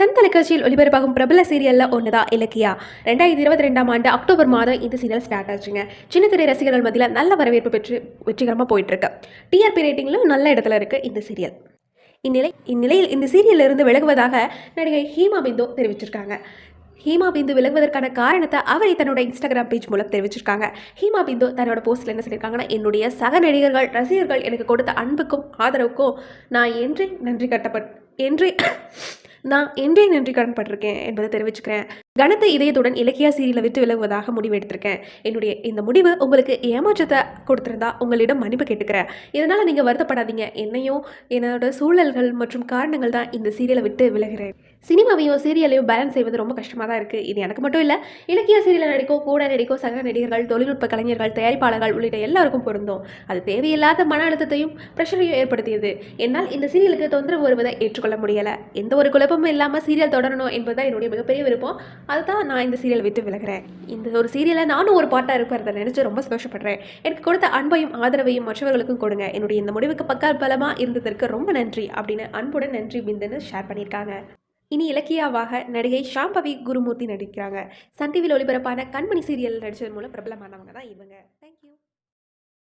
Sun தொலைக்காட்சியில் ஒளிபரப்பாகும் பிரபல சீரியலில் ஒன்று தான் இலக்கியா. ரெண்டாயிரத்தி இருபத்தி ரெண்டாம் ஆண்டு அக்டோபர் மாதம் இந்த சீரியல் ஸ்டார்ட் ஆச்சுங்க. சின்னத்திரை ரசிகர்கள் மத்தியில் நல்ல வரவேற்பு பெற்று வெற்றிகரமாக போயிட்டுருக்கு. டிஆர்பி ரேட்டிங்கிலும் நல்ல இடத்துல இருக்குது இந்த சீரியல். இந்நிலை இந்நிலையில் இந்த சீரியல்ல இருந்து விலகுவதாக நடிகை ஹீமா பிந்து தெரிவிச்சிருக்காங்க. ஹீமா பிந்து விலகுவதற்கான காரணத்தை அவரை தன்னோட இன்ஸ்டாகிராம் பேஜ் மூலம் தெரிவிச்சிருக்காங்க. ஹீமா பிந்து தன்னோட போஸ்ட்டில் என்ன சொல்லியிருக்காங்கன்னா என்னுடைய சக நடிகர்கள் ரசிகர்கள் எனக்கு கொடுத்த அன்புக்கும் ஆதரவுக்கும் நான் என்றே நன்றி கட்டப்பட் என்றே நான் என்றே நன்றி கடன்பட்டிருக்கேன் என்பதை தெரிவிச்சுக்கிறேன். கனத்த இதயத்துடன் இலக்கியா சீரியலை விட்டு விலகுவதாக முடிவு எடுத்திருக்கேன் என்னுடைய இந்த முடிவு உங்களுக்கு ஏமாற்றத்தை கொடுத்திருந்தா உங்களிடம் மன்னிப்பு கேட்டுக்கிறேன். இதனால் நீங்கள் வருத்தப்படாதீங்க. என்னையும் என்னோட சூழல்கள் மற்றும் காரணங்கள் தான் இந்த சீரியலை விட்டு விலகிறேன். சினிமாவையும் சீரியலையும் பேலன்ஸ் செய்வது ரொம்ப கஷ்டமாக தான் இருக்குது இது எனக்கு மட்டும் இல்லை இலக்கிய சீரியல் நடிக்கோ கூட நடிக்கோ சக நடிகர்கள் தொழில்நுட்ப கலைஞர்கள் தயாரிப்பாளர்கள் உள்ளிட்ட எல்லாருக்கும் பொருந்தும். அது தேவையில்லாத மன அழுத்தத்தையும் ப்ரெஷரையும் ஏற்படுத்தியது. என்னால் இந்த சீரியலுக்கு தொந்தரவு வருவதை ஏற்றுக்கொள்ள முடியலை. எந்த ஒரு குழப்பமும் இல்லாமல் சீரியல் தொடரணும் என்பதுதான் என்னுடைய மிகப்பெரிய விருப்பம். அதுதான் நான் இந்த சீரியல் விட்டு விலகிறேன். இந்த ஒரு சீரியலை நானும் ஒரு பாட்டாக இருக்கிறத நினச்சி ரொம்ப சந்தோஷப்படுறேன். எனக்கு கொடுத்த அன்பையும் ஆதரவையும் மற்றவர்களுக்கும் கொடுங்க. என்னுடைய இந்த முடிவுக்கு பக்க பலமாக இருந்ததற்கு ரொம்ப நன்றி அப்படின்னு அன்புடன் நன்றி பிந்துன்னு ஷேர் பண்ணியிருக்காங்க. இனி இலக்கியாவாக நடிகை ஷாம்பவி குருமூர்த்தி நடிக்கிறாங்க. சன் டிவியில் ஒளிபரப்பான கண்மணி சீரியல் நடிச்சதன் மூலம் பிரபலமானவங்க தான் இவங்க. தேங்க்யூ